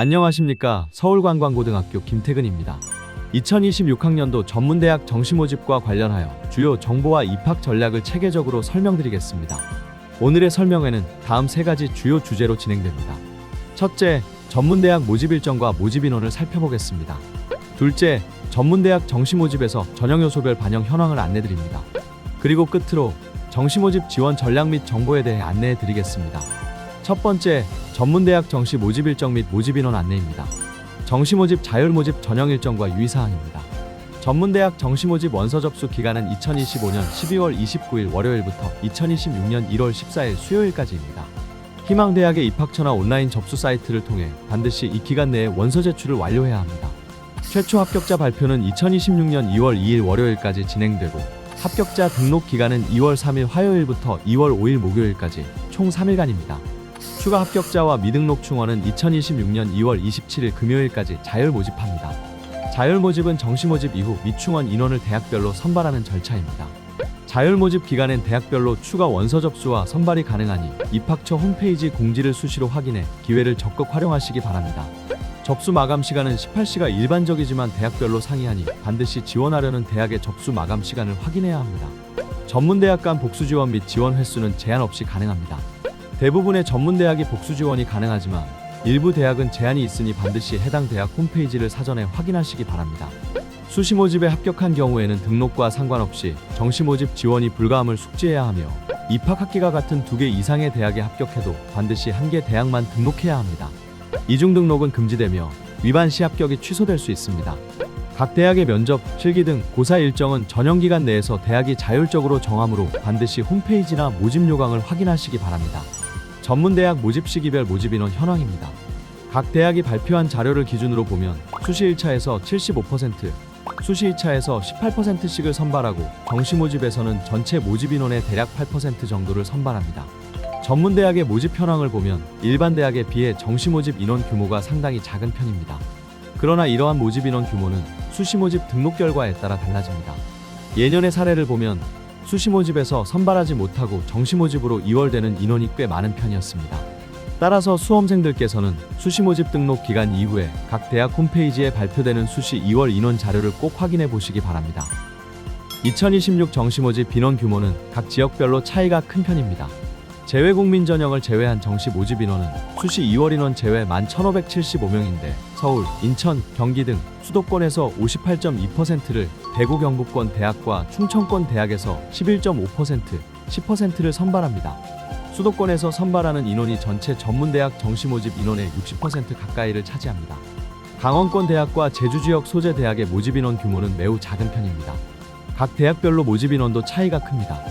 안녕하십니까. 서울관광고등학교 김태근입니다. 2026학년도 전문대학 정시모집과 관련하여 주요 정보와 입학 전략을 체계적으로 설명드리겠습니다. 오늘의 설명회는 다음 세 가지 주요 주제로 진행됩니다. 첫째, 전문대학 모집 일정과 모집 인원을 살펴보겠습니다. 둘째, 전문대학 정시모집에서 전형 요소별 반영 현황을 안내드립니다. 그리고 끝으로 정시모집 지원 전략 및 정보에 대해 안내해 드리겠습니다. 첫 번째, 전문대학 정시 모집 일정 및 모집 인원 안내입니다. 정시 모집 자율 모집 전형 일정과 유의 사항입니다. 전문대학 정시 모집 원서 접수 기간은 2025년 12월 29일 월요일부터 2026년 1월 14일 수요일까지입니다. 희망대학의 입학처나 온라인 접수 사이트를 통해 반드시 이 기간 내에 원서 제출을 완료해야 합니다. 최초 합격자 발표는 2026년 2월 2일 월요일까지 진행되고 합격자 등록 기간은 2월 3일 화요일부터 2월 5일 목요일까지 총 3일간입니다. 추가 합격자와 미등록 충원은 2026년 2월 27일 금요일까지 자율 모집합니다. 자율 모집은 정시 모집 이후 미충원 인원을 대학별로 선발하는 절차입니다. 자율 모집 기간엔 대학별로 추가 원서 접수와 선발이 가능하니 입학처 홈페이지 공지를 수시로 확인해 기회를 적극 활용하시기 바랍니다. 접수 마감 시간은 18시가 일반적이지만 대학별로 상이하니 반드시 지원하려는 대학의 접수 마감 시간을 확인해야 합니다. 전문대학 간 복수 지원 및 지원 횟수는 제한 없이 가능합니다. 대부분의 전문 대학이 복수 지원이 가능하지만 일부 대학은 제한이 있으니 반드시 해당 대학 홈페이지를 사전에 확인하시기 바랍니다. 수시 모집에 합격한 경우에는 등록과 상관없이 정시 모집 지원이 불가함을 숙지해야 하며 입학 학기가 같은 두 개 이상의 대학에 합격해도 반드시 한 개 대학만 등록해야 합니다. 이중 등록은 금지되며 위반 시 합격이 취소될 수 있습니다. 각 대학의 면접, 실기 등 고사 일정은 전형 기간 내에서 대학이 자율적으로 정하므로 반드시 홈페이지나 모집 요강을 확인하시기 바랍니다. 전문대학 모집 시기별 모집 인원 현황입니다. 각 대학이 발표한 자료를 기준으로 보면 수시 1차에서 75%, 수시 2차에서 18%씩을 선발하고 정시 모집에서는 전체 모집 인원의 대략 8% 정도를 선발합니다. 전문 대학의 모집 현황을 보면 일반 대학에 비해 정시 모집 인원 규모가 상당히 작은 편입니다. 그러나 이러한 모집 인원 규모는 수시 모집 등록 결과에 따라 달라집니다. 예년의 사례를 보면 수시 모집에서 선발하지 못하고 정시 모집으로 이월되는 인원이 꽤 많은 편이었습니다. 따라서 수험생들께서는 수시 모집 등록 기간 이후에 각 대학 홈페이지에 발표되는 수시 2월 인원 자료를 꼭 확인해 보시기 바랍니다. 2026 정시 모집 인원 규모는 각 지역별로 차이가 큰 편입니다. 재외 국민 전형을 제외한 정시 모집 인원은 수시 2월 인원 제외 11,575명인데 서울, 인천, 경기 등 수도권에서 58.2%를 대구 경북권 대학과 충청권 대학에서 11.5%, 10%를 선발합니다. 수도권에서 선발하는 인원이 전체 전문대학 정시 모집 인원의 60% 가까이를 차지합니다. 강원권 대학과 제주 지역 소재 대학의 모집 인원 규모는 매우 작은 편입니다. 각 대학별로 모집 인원도 차이가 큽니다.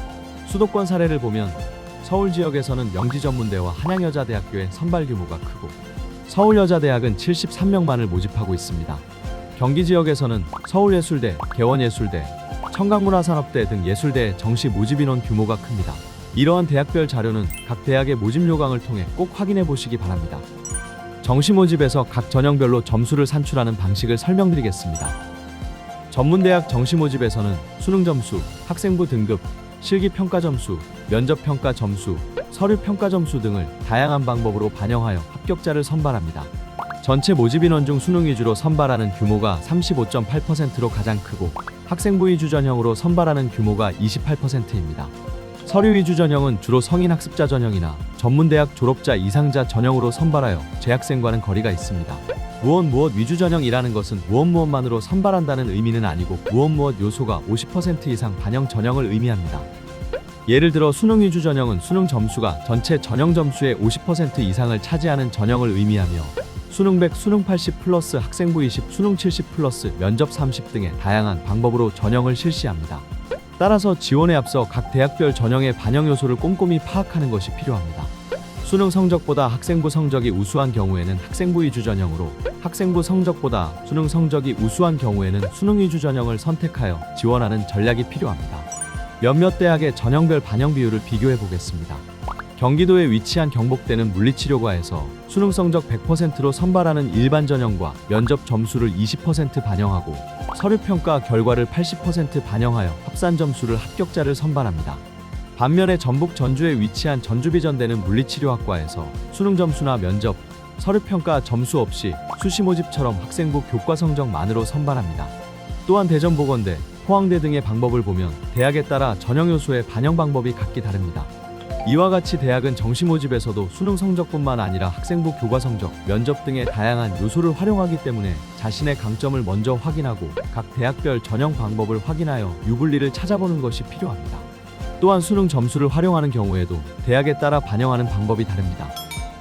수도권 사례를 보면 서울 지역에서는 명지전문대와 한양여자대학교의 선발 규모가 크고 서울여자대학은 73명만을 모집하고 있습니다. 경기 지역에서는 서울예술대, 개원예술대, 청강문화산업대 등 예술대의 정시 모집 인원 규모가 큽니다. 이러한 대학별 자료는 각 대학의 모집 요강을 통해 꼭 확인해 보시기 바랍니다. 정시 모집에서 각 전형별로 점수를 산출하는 방식을 설명드리겠습니다. 전문대학 정시 모집에서는 수능 점수, 학생부 등급, 실기 평가 점수, 면접 평가 점수, 서류 평가 점수 등을 다양한 방법으로 반영하여 합격자를 선발합니다. 전체 모집 인원 중 수능 위주로 선발하는 규모가 35.8%로 가장 크고 학생부 위주 전형으로 선발하는 규모가 28%입니다. 서류 위주 전형은 주로 성인 학습자 전형이나 전문대학 졸업자 이상자 전형으로 선발하여 재학생과는 거리가 있습니다. 무엇 무엇 위주 전형이라는 것은 무엇 무엇만으로 선발한다는 의미는 아니고 무엇 무엇 요소가 50% 이상 반영 전형을 의미합니다. 예를 들어 수능 위주 전형은 수능 점수가 전체 전형 점수의 50% 이상을 차지하는 전형을 의미하며 수능 100, 수능 80 플러스 학생부 20, 수능 70 플러스 면접 30 등의 다양한 방법으로 전형을 실시합니다. 따라서 지원에 앞서 각 대학별 전형의 반영 요소를 꼼꼼히 파악하는 것이 필요합니다. 수능 성적보다 학생부 성적이 우수한 경우에는 학생부 위주 전형으로 학생부 성적보다 수능 성적이 우수한 경우에는 수능 위주 전형을 선택하여 지원하는 전략이 필요합니다. 몇몇 대학의 전형별 반영 비율을 비교해 보겠습니다. 경기도에 위치한 경복대는 물리치료과에서 수능 성적 100%로 선발하는 일반 전형과 면접 점수를 20% 반영하고 서류 평가 결과를 80% 반영하여 합산 점수를 합격자를 선발합니다. 반면에 전북 전주에 위치한 전주비전대는 물리치료학과에서 수능 점수나 면접, 서류 평가 점수 없이 수시 모집처럼 학생부 교과 성적만으로 선발합니다. 또한 대전보건대, 포항대 등의 방법을 보면 대학에 따라 전형 요소의 반영 방법이 각기 다릅니다. 이와 같이 대학은 정시 모집에서도 수능 성적뿐만 아니라 학생부 교과 성적, 면접 등의 다양한 요소를 활용하기 때문에 자신의 강점을 먼저 확인하고 각 대학별 전형 방법을 확인하여 유불리를 찾아보는 것이 필요합니다. 또한 수능 점수를 활용하는 경우에도 대학에 따라 반영하는 방법이 다릅니다.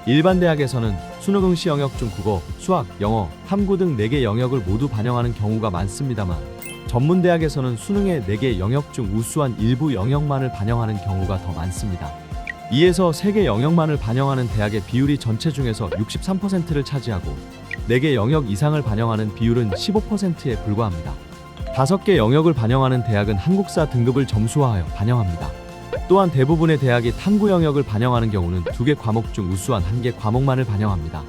일반 대학에서는 수능 응시 영역 중 국어, 수학, 영어, 탐구 등 4개 영역을 모두 반영하는 경우가 많습니다만 전문 대학에서는 수능의 4개 영역 중 우수한 일부 영역만을 반영하는 경우가 더 많습니다. 이에서 3개 영역만을 반영하는 대학의 비율이 전체 중에서 63%를 차지하고 4개 영역 이상을 반영하는 비율은 15%에 불과합니다. 5개 영역을 반영하는 대학은 한국사 등급을 점수화하여 반영합니다. 또한 대부분의 대학이 탐구 영역을 반영하는 경우는 2개 과목 중 우수한 1개 과목만을 반영합니다.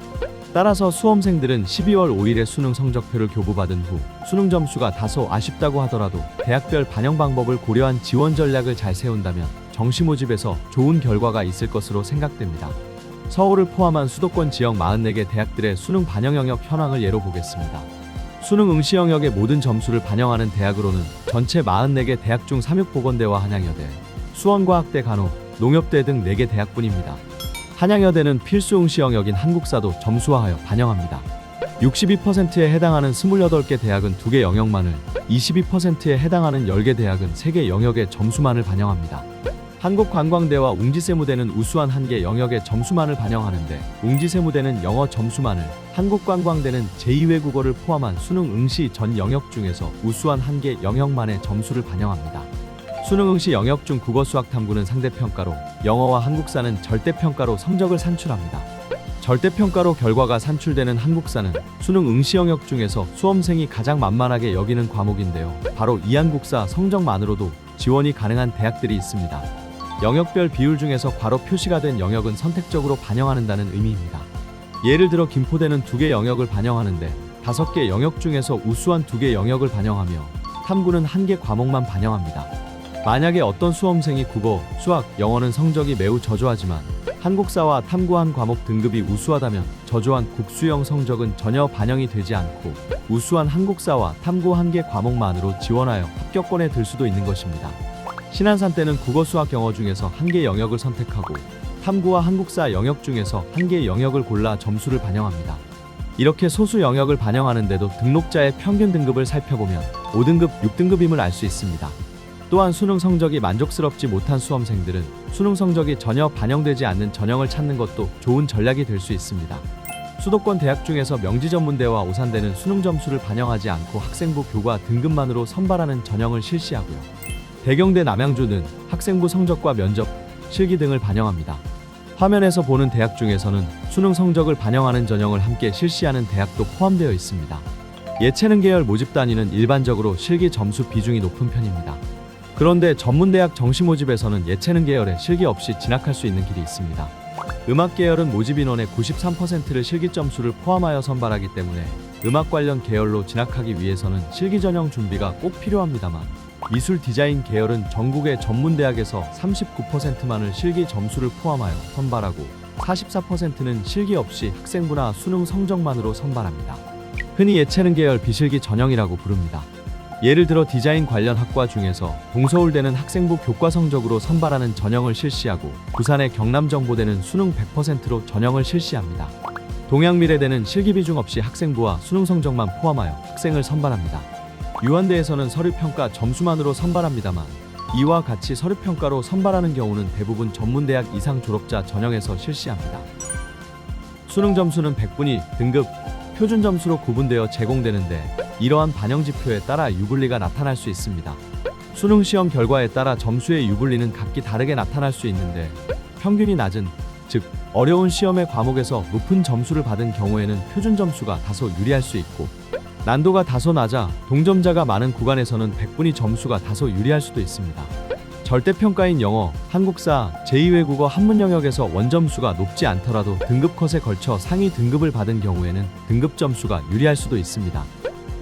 따라서 수험생들은 12월 5일에 수능 성적표를 교부받은 후 수능 점수가 다소 아쉽다고 하더라도 대학별 반영 방법을 고려한 지원 전략을 잘 세운다면 정시 모집에서 좋은 결과가 있을 것으로 생각됩니다. 서울을 포함한 수도권 지역 44개 대학들의 수능 반영 영역 현황을 예로 보겠습니다. 수능 응시 영역의 모든 점수를 반영하는 대학으로는 전체 44개 대학 중 삼육보건대와 한양여대, 수원과학대 간호, 농협대 등 4개 대학뿐입니다. 한양여대는 필수 응시 영역인 한국사도 점수화하여 반영합니다. 62%에 해당하는 28개 대학은 2개 영역만을, 22%에 해당하는 10개 대학은 3개 영역의 점수만을 반영합니다. 한국관광대와 웅지세무대는 우수한 한 개 영역의 점수만을 반영하는데 웅지세무대는 영어 점수만을, 한국관광대는 제2외국어를 포함한 수능 응시 전 영역 중에서 우수한 한 개 영역만의 점수를 반영합니다. 수능 응시 영역 중 국어 수학 탐구는 상대평가로, 영어와 한국사는 절대평가로 성적을 산출합니다. 절대평가로 결과가 산출되는 한국사는 수능 응시 영역 중에서 수험생이 가장 만만하게 여기는 과목인데요. 바로 이 한국사 성적만으로도 지원이 가능한 대학들이 있습니다. 영역별 비율 중에서 괄호 표시가 된 영역은 선택적으로 반영하는다는 의미입니다. 예를 들어 김포대는 두 개 영역을 반영하는데 다섯 개 영역 중에서 우수한 두 개 영역을 반영하며 탐구는 한 개 과목만 반영합니다. 만약에 어떤 수험생이 국어, 수학, 영어는 성적이 매우 저조하지만 한국사와 탐구한 과목 등급이 우수하다면 저조한 국수형 성적은 전혀 반영이 되지 않고 우수한 한국사와 탐구 한 개 과목만으로 지원하여 합격권에 들 수도 있는 것입니다. 신한산 때는 국어, 수학, 영어 중에서 한 개 영역을 선택하고 탐구와 한국사 영역 중에서 한 개 영역을 골라 점수를 반영합니다. 이렇게 소수 영역을 반영하는데도 등록자의 평균 등급을 살펴보면 5등급, 6등급임을 알 수 있습니다. 또한 수능 성적이 만족스럽지 못한 수험생들은 수능 성적이 전혀 반영되지 않는 전형을 찾는 것도 좋은 전략이 될 수 있습니다. 수도권 대학 중에서 명지전문대와 오산대는 수능 점수를 반영하지 않고 학생부 교과 등급만으로 선발하는 전형을 실시하고요. 대경대 남양주는 학생부 성적과 면접, 실기 등을 반영합니다. 화면에서 보는 대학 중에서는 수능 성적을 반영하는 전형을 함께 실시하는 대학도 포함되어 있습니다. 예체능 계열 모집 단위는 일반적으로 실기 점수 비중이 높은 편입니다. 그런데 전문대학 정시 모집에서는 예체능 계열에 실기 없이 진학할 수 있는 길이 있습니다. 음악 계열은 모집 인원의 93%를 실기 점수를 포함하여 선발하기 때문에 음악 관련 계열로 진학하기 위해서는 실기 전형 준비가 꼭 필요합니다만 미술 디자인 계열은 전국의 전문 대학에서 39%만을 실기 점수를 포함하여 선발하고 44%는 실기 없이 학생부나 수능 성적만으로 선발합니다. 흔히 예체능 계열 비실기 전형이라고 부릅니다. 예를 들어 디자인 관련 학과 중에서 동서울대는 학생부 교과 성적으로 선발하는 전형을 실시하고 부산의 경남정보대는 수능 100%로 전형을 실시합니다. 동양미래대는 실기 비중 없이 학생부와 수능 성적만 포함하여 학생을 선발합니다. 유한대에서는 서류평가 점수만으로 선발합니다만 이와 같이 서류평가로 선발하는 경우는 대부분 전문대학 이상 졸업자 전형에서 실시합니다. 수능 점수는 100분위, 등급, 표준 점수로 구분되어 제공되는데 이러한 반영 지표에 따라 유불리가 나타날 수 있습니다. 수능 시험 결과에 따라 점수의 유불리는 각기 다르게 나타날 수 있는데 평균이 낮은 즉 어려운 시험의 과목에서 높은 점수를 받은 경우에는 표준 점수가 다소 유리할 수 있고 난도가 다소 낮아 동점자가 많은 구간에서는 100분위 점수가 다소 유리할 수도 있습니다. 절대평가인 영어, 한국사, 제2외국어 한문 영역에서 원점수가 높지 않더라도 등급 컷에 걸쳐 상위 등급을 받은 경우에는 등급 점수가 유리할 수도 있습니다.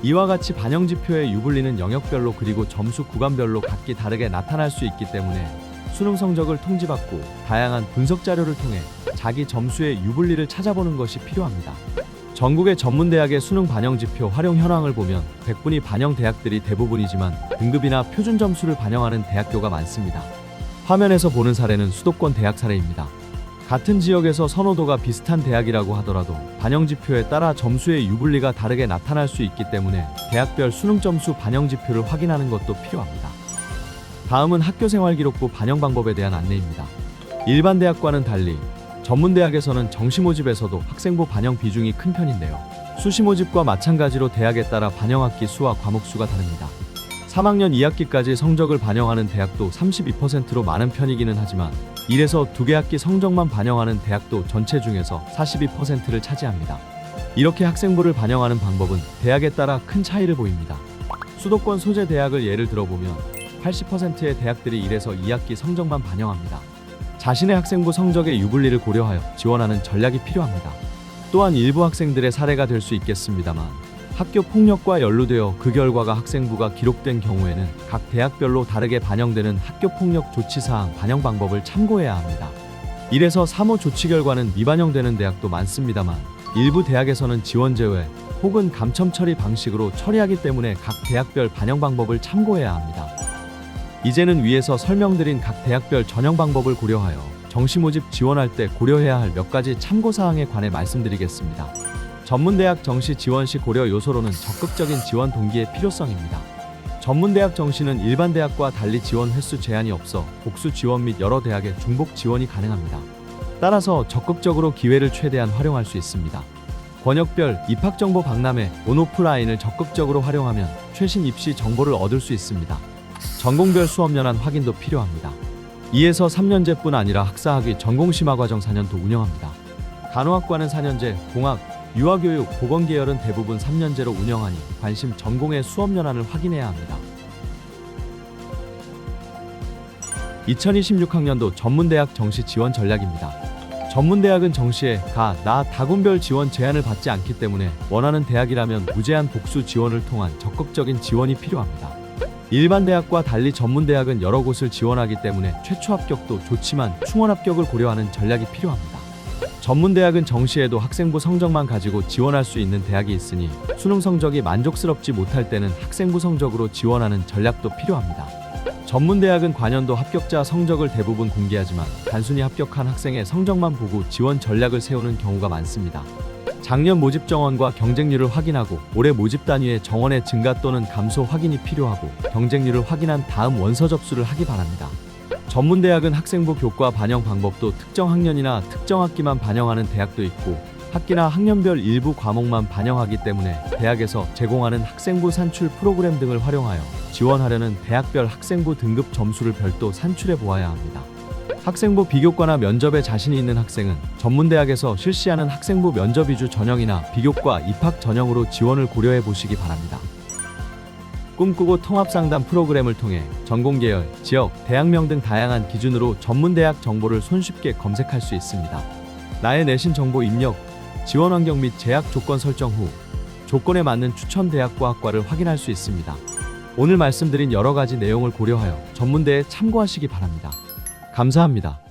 이와 같이 반영 지표의 유불리는 영역별로 그리고 점수 구간별로 각기 다르게 나타날 수 있기 때문에 수능 성적을 통지받고 다양한 분석 자료를 통해 자기 점수의 유불리를 찾아보는 것이 필요합니다. 전국의 전문대학의 수능 반영 지표 활용 현황을 보면 100분위 반영 대학들이 대부분이지만 등급이나 표준 점수를 반영하는 대학교가 많습니다. 화면에서 보는 사례는 수도권 대학 사례입니다. 같은 지역에서 선호도가 비슷한 대학이라고 하더라도 반영 지표에 따라 점수의 유불리가 다르게 나타날 수 있기 때문에 대학별 수능 점수 반영 지표를 확인하는 것도 필요합니다. 다음은 학교생활기록부 반영 방법에 대한 안내입니다. 일반 대학과는 달리 전문대학에서는 정시 모집에서도 학생부 반영 비중이 큰 편인데요. 수시 모집과 마찬가지로 대학에 따라 반영학기 수와 과목 수가 다릅니다. 3학년 2학기까지 성적을 반영하는 대학도 32%로 많은 편이기는 하지만 1에서 2개 학기 성적만 반영하는 대학도 전체 중에서 42%를 차지합니다. 이렇게 학생부를 반영하는 방법은 대학에 따라 큰 차이를 보입니다. 수도권 소재 대학을 예를 들어보면 80%의 대학들이 1에서 2학기 성적만 반영합니다. 자신의 학생부 성적의 유불리를 고려하여 지원하는 전략이 필요합니다. 또한 일부 학생들의 사례가 될 수 있겠습니다만 학교 폭력과 연루되어 그 결과가 학생부가 기록된 경우에는 각 대학별로 다르게 반영되는 학교 폭력 조치 사항 반영 방법을 참고해야 합니다. 1에서 3호 조치 결과는 미반영되는 대학도 많습니다만 일부 대학에서는 지원 제외 혹은 감첨 처리 방식으로 처리하기 때문에 각 대학별 반영 방법을 참고해야 합니다. 이제는 위에서 설명드린 각 대학별 전형 방법을 고려하여 정시 모집 지원할 때 고려해야 할 몇 가지 참고 사항에 관해 말씀드리겠습니다. 전문대학 정시 지원 시 고려 요소로는 적극적인 지원 동기의 필요성입니다. 전문대학 정시는 일반 대학과 달리 지원 횟수 제한이 없어 복수 지원 및 여러 대학의 중복 지원이 가능합니다. 따라서 적극적으로 기회를 최대한 활용할 수 있습니다. 권역별 입학 정보 박람회 온오프라인을 적극적으로 활용하면 최신 입시 정보를 얻을 수 있습니다. 전공별 수업 연한 확인도 필요합니다. 2에서 3년제뿐 아니라 학사학위 전공 심화 과정 4년도 운영합니다. 간호학과는 4년제, 공학, 유아교육, 보건계열은 대부분 3년제로 운영하니 관심 전공의 수업 연한을 확인해야 합니다. 2026학년도 전문대학 정시 지원 전략입니다. 전문대학은 정시에 가, 나, 다군별 지원 제한을 받지 않기 때문에 원하는 대학이라면 무제한 복수 지원을 통한 적극적인 지원이 필요합니다. 일반 대학과 달리 전문대학은 여러 곳을 지원하기 때문에 최초 합격도 좋지만 충원 합격을 고려하는 전략이 필요합니다. 전문대학은 정시에도 학생부 성적만 가지고 지원할 수 있는 대학이 있으니 수능 성적이 만족스럽지 못할 때는 학생부 성적으로 지원하는 전략도 필요합니다. 전문대학은 관연도 합격자 성적을 대부분 공개하지만 단순히 합격한 학생의 성적만 보고 지원 전략을 세우는 경우가 많습니다. 작년 모집 정원과 경쟁률을 확인하고 올해 모집 단위의 정원의 증가 또는 감소 확인이 필요하고 경쟁률을 확인한 다음 원서 접수를 하기 바랍니다. 전문대학은 학생부 교과 반영 방법도 특정 학년이나 특정 학기만 반영하는 대학도 있고 학기나 학년별 일부 과목만 반영하기 때문에 대학에서 제공하는 학생부 산출 프로그램 등을 활용하여 지원하려는 대학별 학생부 등급 점수를 별도 산출해 보아야 합니다. 학생부 비교과나 면접에 자신이 있는 학생은 전문대학에서 실시하는 학생부 면접 위주 전형이나 비교과 입학 전형으로 지원을 고려해 보시기 바랍니다. 꿈꾸고 통합상담 프로그램을 통해 전공계열, 지역, 대학명 등 다양한 기준으로 전문대학 정보를 손쉽게 검색할 수 있습니다. 나의 내신 정보 입력, 지원 환경 및 재학 조건 설정 후 조건에 맞는 추천 대학과 학과를 확인할 수 있습니다. 오늘 말씀드린 여러 가지 내용을 고려하여 전문대에 참고하시기 바랍니다. 감사합니다.